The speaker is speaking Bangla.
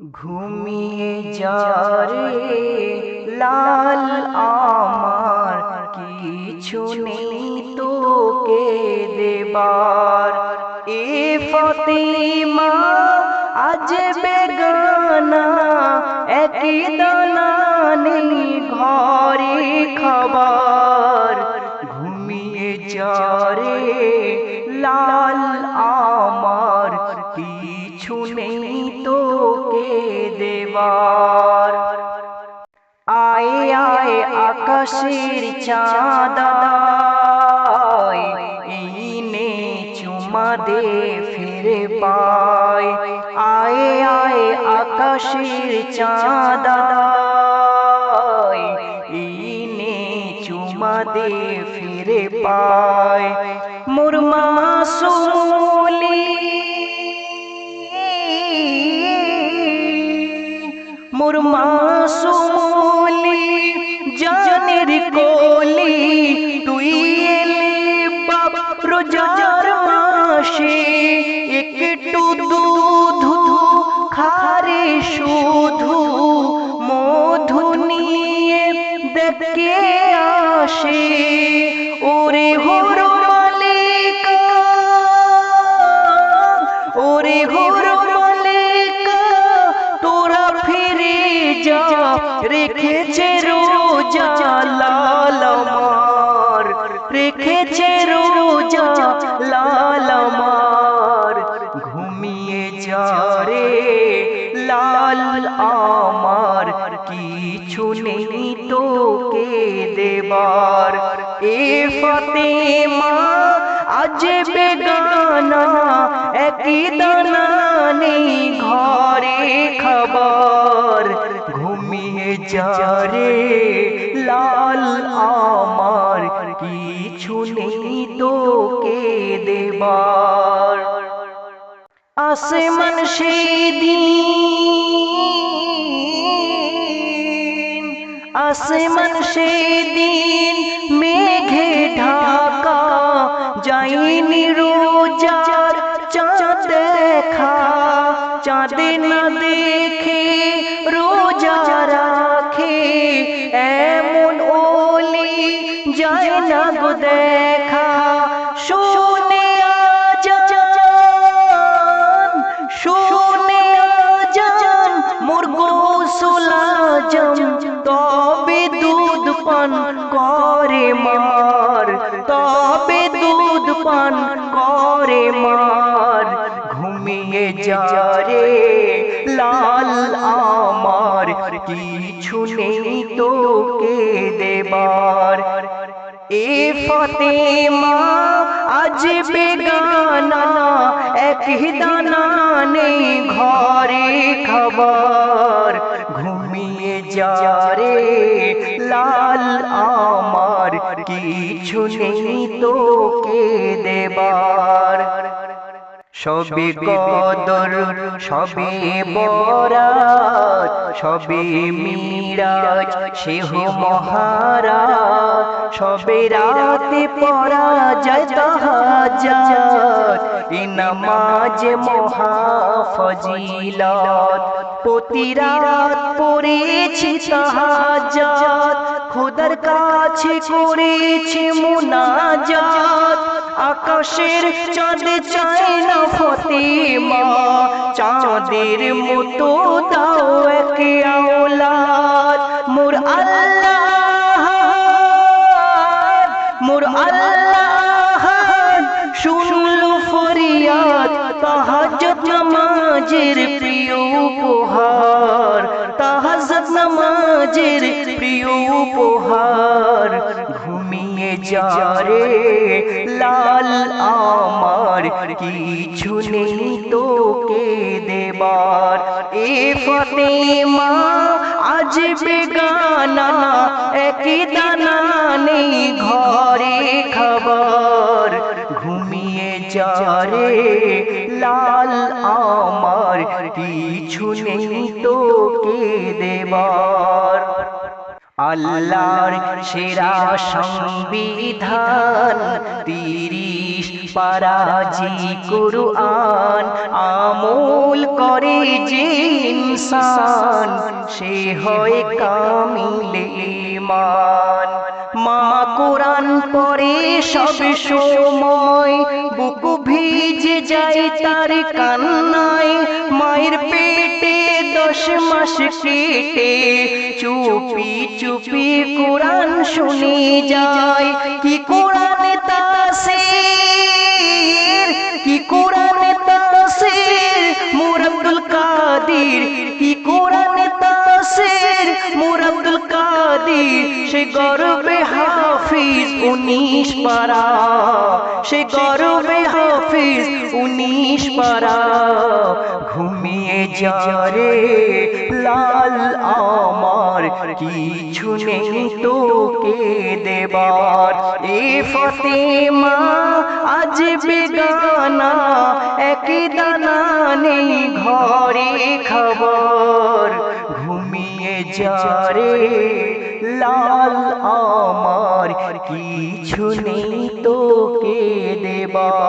ঘুমিয়ে যারে লাল আমার কিছু নেই তোকে দেবার এ ফতিমা আজ বেগানা একই দানা নেই ঘরে খাবার ঘুমিয়ে যারে লাল আয় আকাশের চাঁদায় চুমা দে ফিরে পায়। আয় আয় আকাশের চাঁদায় এই নে চুমা দে ফিরে পায়। মোর মাসুলি মোর আসে ওরে হর মালিক। ওরে হর মালিক তোরা ফিরে যা রেখেছে লাল আমার, কিছু নেই তোকে দেবার। এ ফতেমা, আজ বেগানা একই দানা ঘরে খাবার। ঘুমিয়ে যা রে লাল আমার, কিছু নেই তোকে দেবার। আসমান সেদিন আসমান সেদিন মেঘে ঢাকা যাইনি রোজার চাঁদ দেখা। চাঁদে না দেখে রোজা রাখে, এমন ওলি যায় না গো দেখা। ঘুমিয়ে যা রে লাল আমার, কিছু নেই তোকে দেবার। এ ফতেমা, আজ বেগানা, এক দানা নেই ঘরে খাবার। ঘুমিয়ে যা রে লাল আমার, কিছু নেই তোকে দেবার। সবে কদর সবে বরাত সবে মিরাজ সেহ মহারা সবে রাতে পরা যায় তাহাজ্জাত এ নামাজ মহাফজিলত প্রতি রাত পড়েছি তাহাজ্জাত খোদার কাছে করেছি মুনাজাত আকাশের চাঁদে চায় না ফতেমা চাঁদের মতো দাও এক আওলাদ মোর আল্লাহ মোর আল্লাহ শুনলো ফরিয়াদ তাহাজ্জুদ নামাজের প্রিয় উপহার তাহাজ্জুদ নামাজের প্রিয় উপহার ঘুমিয়ে যা রে লাল আমার কিছু নেই তোকে দেবার। এ ফতেমা আজ বেগানা, একই দানা নেই ঘরে খাবার। ঘুমিয়ে যা রে লাল আমার কিছু নেই তোকে দেবার। আল্লাহর সেরা সংবিধান তিরিশ পারাজি কুরআন আমল করে যে ইনসান সে হয় কামিলে ইমান মা কোরআন পরে সব সময় বুক ভিজে যায় তার কান্নায়। মায়ের পেটে কেটে চুপি চুপি কোরআন শুনে যায়। কি কোরআন তাসির কি কোরআন তাসির মোর আব্দুল কাদির। কি কোরআন তাসির মোর আব্দুল কাদির। সে গর্বে হাফিজ উনিশ পারা। সে গর্বে হাফিজ উনিশ পারা। ঘুমিয়ে যারে লাল আমার কিছু নেই তোকে দেবার। এ ফতেমা আজ বেগানা এক দানা নেই ঘরে খবর। ঘুমিয়ে যারে লাল আমার কিছু নেই তোকে দেবার।